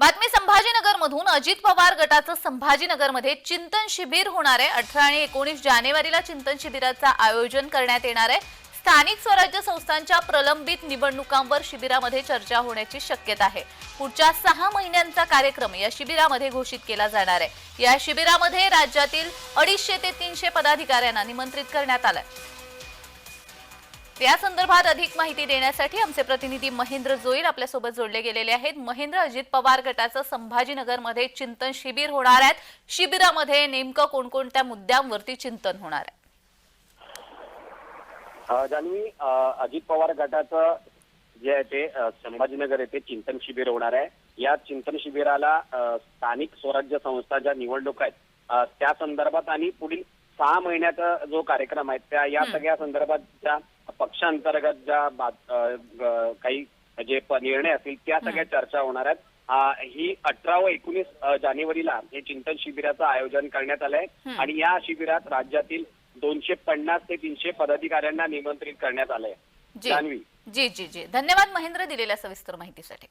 बातमी संभाजीनगरमधून अजित पवार गटाचं संभाजीनगरमध्ये चिंतन शिबिर होणार आहे. अठरा आणि एकोणीस जानेवारीला चिंतन शिबिराचं आयोजन करण्यात येणार आहे. स्थानिक स्वराज्य संस्थांच्या प्रलंबित निवडणुकांवर शिबिरामध्ये चर्चा होण्याची शक्यता आहे. पुढच्या सहा महिन्यांचा कार्यक्रम या शिबिरामध्ये घोषित केला जाणार आहे. या शिबिरामध्ये राज्यातील अडीचशे ते तीनशे पदाधिकाऱ्यांना निमंत्रित करण्यात आलंय. या संदर्भात अधिक माहिती देण्यासाठी आमचे प्रतिनिधी महेंद्र जोईल आपल्यासोबत जोडले गेलेले आहेत. महेंद्र अजित पवार गटाचं संभाजीनगरमध्ये चिंतन शिबिर होणार आहेत शिबिरामध्ये नेमकं कोणकोणत्या मुद्द्यांवरती चिंतन होणार आहे? जान्हवी अजित पवार गटाचं जे आहे ते संभाजीनगर येथे चिंतन शिबिर होणार आहे. या चिंतन शिबिराला स्थानिक स्वराज्य संस्था ज्या निवडणूक आहेत त्या संदर्भात आणि पुढील सहा महिन्याचा जो कार्यक्रम आहे त्या या सगळ्या संदर्भात ज्या पक्षांतर्गत ज्या काही जे निर्णय असतील त्या सगळ्या चर्चा होणार आहेत. ही अठरा व एकोणीस जानेवारीला हे चिंतन शिबिराचं आयोजन करण्यात आलंय. आणि या शिबिरात राज्यातील दोनशे पन्नास ते तीनशे पदाधिकाऱ्यांना निमंत्रित करण्यात आलंय. जान्हवी. जी जी जी. धन्यवाद महेंद्र दिलेल्या सविस्तर माहितीसाठी.